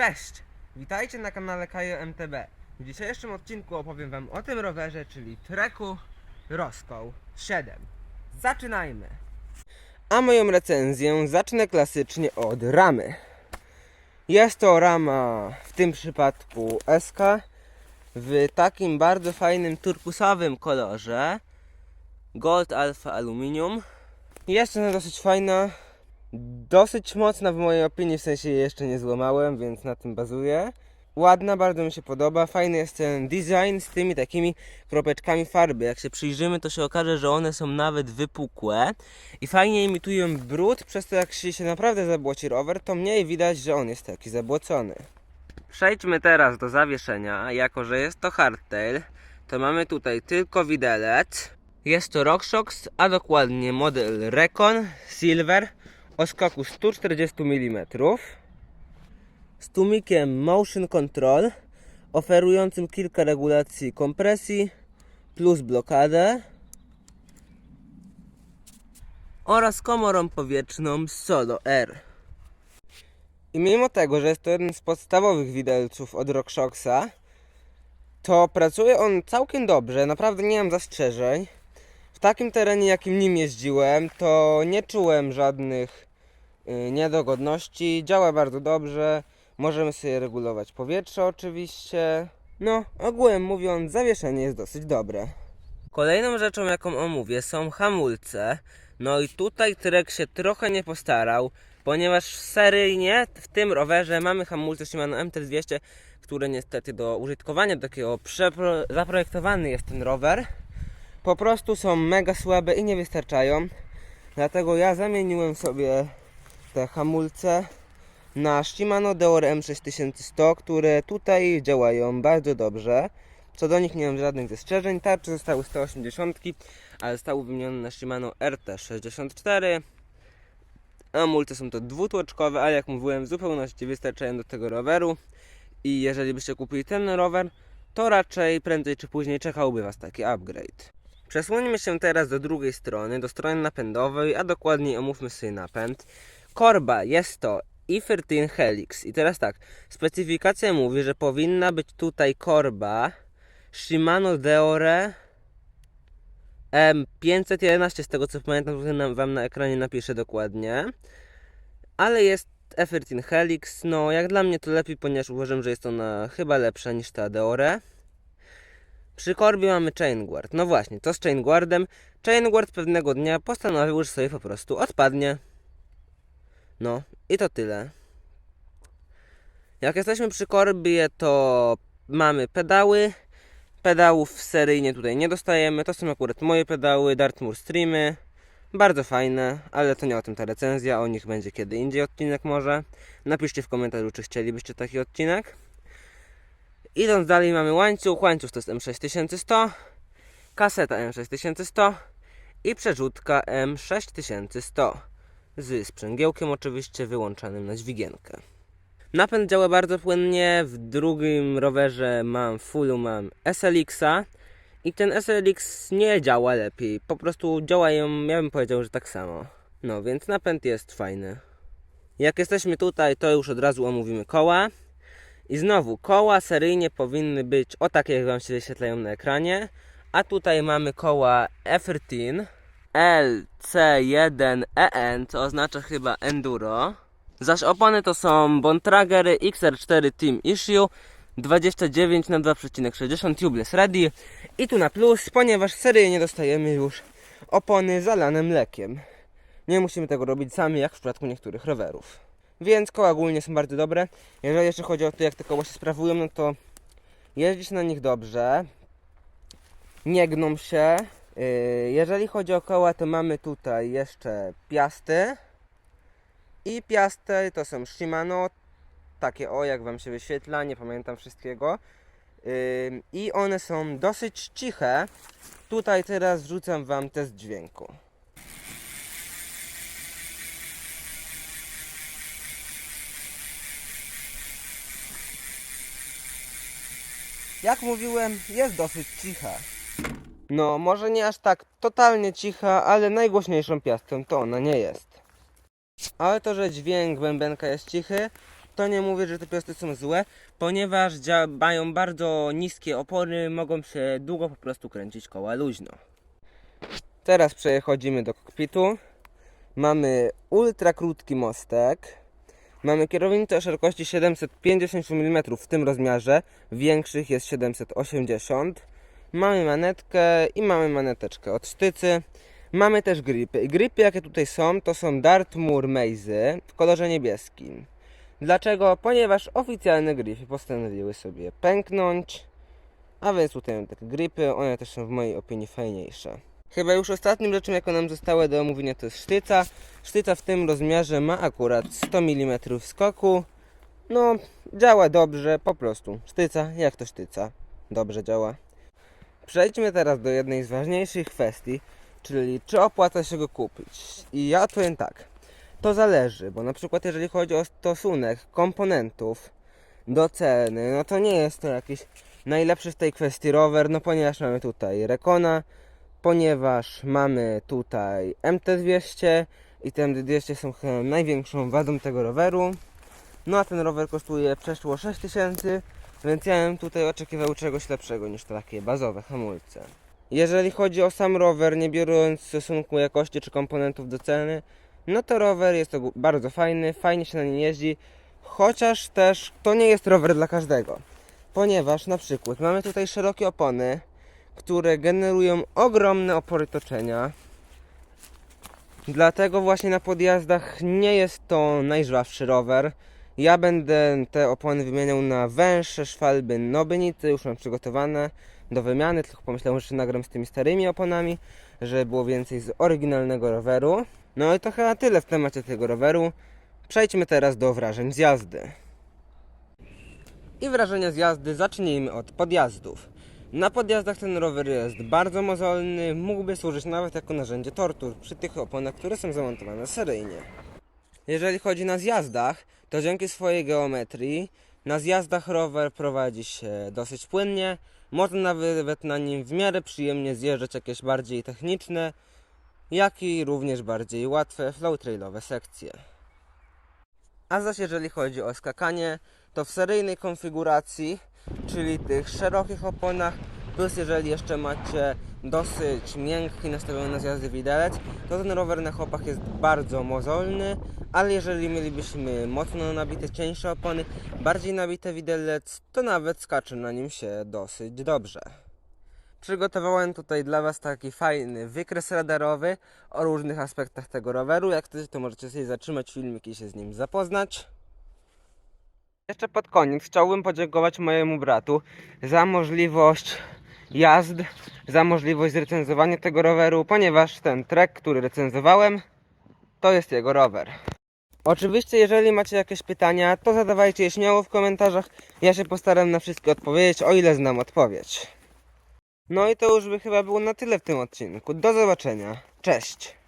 Cześć! Witajcie na kanale Kajo MTB. W dzisiejszym odcinku opowiem wam o tym rowerze, czyli Treku Roscoe 7. Zaczynajmy! A moją recenzję zacznę klasycznie od ramy. Jest to rama w tym przypadku SK w takim bardzo fajnym turkusowym kolorze Gold Alpha Aluminium. Jest ona dosyć fajna, dosyć mocna w mojej opinii, w sensie jeszcze nie złamałem, więc na tym bazuję. Ładna, bardzo mi się podoba. Fajny jest ten design z tymi takimi kropeczkami farby. Jak się przyjrzymy, to się okaże, że one są nawet wypukłe i fajnie imitują brud, przez to jak się naprawdę zabłoci rower, to mniej widać, że on jest taki zabłocony. Przejdźmy teraz do zawieszenia. Jako, że jest to hardtail, to mamy tutaj tylko widelec. Jest to RockShox, a dokładnie model Recon Silver o skoku 140 mm z tłumikiem Motion Control oferującym kilka regulacji kompresji plus blokadę oraz komorą powietrzną Solo R. I mimo tego, że jest to jeden z podstawowych widelców od RockShoxa, to pracuje on całkiem dobrze, naprawdę nie mam zastrzeżeń. W takim terenie, jakim nim jeździłem, to nie czułem żadnych niedogodności. Działa bardzo dobrze. Możemy sobie regulować powietrze oczywiście. No, ogółem mówiąc, zawieszenie jest dosyć dobre. Kolejną rzeczą, jaką omówię, są hamulce. No i tutaj Trek się trochę nie postarał, ponieważ seryjnie w tym rowerze mamy hamulce Shimano MT200, które niestety do użytkowania takiego zaprojektowany jest ten rower po prostu są mega słabe i nie wystarczają. Dlatego ja zamieniłem sobie te hamulce na Shimano Deore M6100, które tutaj działają bardzo dobrze. Co do nich nie mam żadnych zastrzeżeń. Tarcze zostały 180, ale zostały wymienione na Shimano RT64. Hamulce są to dwutłoczkowe, ale jak mówiłem w zupełności wystarczają do tego roweru. I jeżeli byście kupili ten rower, to raczej prędzej czy później czekałby Was taki upgrade. Przesuńmy się teraz do drugiej strony, do strony napędowej, a dokładniej omówmy sobie napęd. Korba jest to i13 Helix. I teraz tak, specyfikacja mówi, że powinna być tutaj korba Shimano Deore M511, z tego co pamiętam, tutaj Wam na ekranie napiszę dokładnie. Ale jest F13 Helix, no jak dla mnie to lepiej, ponieważ uważam, że jest ona chyba lepsza niż ta Deore. Przy korbie mamy chain guard. No właśnie, to z chain guardem. Chain guard pewnego dnia postanowił, że sobie po prostu odpadnie. No i to tyle. Jak jesteśmy przy korbie, to mamy pedały. Pedałów seryjnie tutaj nie dostajemy. To są akurat moje pedały Dartmoor Streamy. Bardzo fajne, ale to nie o tym ta recenzja. O nich będzie kiedy indziej odcinek może. Napiszcie w komentarzu, czy chcielibyście taki odcinek. Idąc dalej mamy łańcuch, łańcuch to jest M6100, kaseta M6100 i przerzutka M6100 z sprzęgiełkiem oczywiście wyłączanym na dźwigienkę. Napęd działa bardzo płynnie, w drugim rowerze mam fullu mam SLX-a i ten SLX nie działa lepiej, po prostu działają, ja bym powiedział, że tak samo. No więc napęd jest fajny. Jak jesteśmy tutaj, to już od razu omówimy koła. I znowu, koła seryjnie powinny być o takie, jak Wam się wyświetlają na ekranie. A tutaj mamy koła F13 LC1EN, co oznacza chyba Enduro. Zaś opony to są Bontragery XR4 Team Issue 29 na 2,60 tubeless ready. I tu na plus, ponieważ seryjnie dostajemy już opony zalane mlekiem. Nie musimy tego robić sami, jak w przypadku niektórych rowerów. Więc koła ogólnie są bardzo dobre. Jeżeli jeszcze chodzi o to, jak te koła się sprawują, no to jeździ się na nich dobrze. Nie gną się. Yy, Jeżeli chodzi o koła, to mamy tutaj jeszcze piasty. I piasty to są Shimano. Takie o, jak Wam się wyświetla, nie pamiętam wszystkiego. Yy, I one są dosyć ciche. Tutaj teraz wrzucam Wam test dźwięku. Jak mówiłem, jest dosyć cicha. No, może nie aż tak totalnie cicha, ale najgłośniejszą piastą to ona nie jest. Ale to, że dźwięk bębenka jest cichy, to nie mówię, że te piosty są złe, ponieważ mają bardzo niskie opory, mogą się długo po prostu kręcić koła luźno. Teraz przechodzimy do kokpitu. Mamy ultra krótki mostek. Mamy kierownicę o szerokości 750 mm w tym rozmiarze, większych jest 780. Mamy manetkę i mamy maneteczkę od sztycy. Mamy też gripy. I gripy jakie tutaj są, to są Dartmoor Mazy w kolorze niebieskim. Dlaczego? Ponieważ oficjalne gripy postanowiły sobie pęknąć. A więc tutaj mam takie gripy, one też są w mojej opinii fajniejsze. Chyba już ostatnim rzeczą, jaką nam zostało do omówienia, to jest sztyca. Sztyca w tym rozmiarze ma akurat 100 mm skoku. No, działa dobrze, po prostu. Sztyca, jak to sztyca. Dobrze działa. Przejdźmy teraz do jednej z ważniejszych kwestii, czyli czy opłaca się go kupić. I ja powiem tak, to zależy, bo na przykład jeżeli chodzi o stosunek komponentów do ceny, no to nie jest to jakiś najlepszy w tej kwestii rower, no ponieważ mamy tutaj Rekona, ponieważ mamy tutaj MT200 i te MT200 są chyba największą wadą tego roweru. No a ten rower kosztuje przeszło 6000, więc ja bym tutaj oczekiwał czegoś lepszego niż takie bazowe hamulce. Jeżeli chodzi o sam rower, nie biorąc stosunku jakości czy komponentów do ceny, no to rower jest to bardzo fajny, fajnie się na nim jeździ, chociaż też to nie jest rower dla każdego. Ponieważ na przykład mamy tutaj szerokie opony, które generują ogromne opory toczenia. Dlatego właśnie na podjazdach nie jest to najżwawszy rower. Ja będę te opony wymieniał na węższe szwalby Nobenicy, już mam przygotowane do wymiany, tylko pomyślałem, że nagram z tymi starymi oponami, żeby było więcej z oryginalnego roweru. No i to chyba tyle w temacie tego roweru. Przejdźmy teraz do wrażeń z jazdy. I wrażenia z jazdy zacznijmy od podjazdów. Na podjazdach ten rower jest bardzo mozolny, mógłby służyć nawet jako narzędzie tortur przy tych oponach, które są zamontowane seryjnie. Jeżeli chodzi na zjazdach, to dzięki swojej geometrii na zjazdach rower prowadzi się dosyć płynnie. Można nawet na nim w miarę przyjemnie zjeżdżać jakieś bardziej techniczne, jak i również bardziej łatwe flow trailowe sekcje. A zaś jeżeli chodzi o skakanie, to w seryjnej konfiguracji, czyli tych szerokich oponach, plus jeżeli jeszcze macie dosyć miękki nastawiony na zjazdy widelec, to ten rower na chopach jest bardzo mozolny, ale jeżeli mielibyśmy mocno nabite cieńsze opony, bardziej nabite widelec, to nawet skacze na nim się dosyć dobrze. Przygotowałem tutaj dla Was taki fajny wykres radarowy o różnych aspektach tego roweru. Jak chcecie, to możecie sobie zatrzymać filmik i się z nim zapoznać. Jeszcze pod koniec chciałbym podziękować mojemu bratu za możliwość jazd, za możliwość zrecenzowania tego roweru, ponieważ ten trek, który recenzowałem, to jest jego rower. Oczywiście, jeżeli macie jakieś pytania, to zadawajcie je śmiało w komentarzach. Ja się postaram na wszystkie odpowiedzieć, o ile znam odpowiedź. No i to już by chyba było na tyle w tym odcinku. Do zobaczenia. Cześć.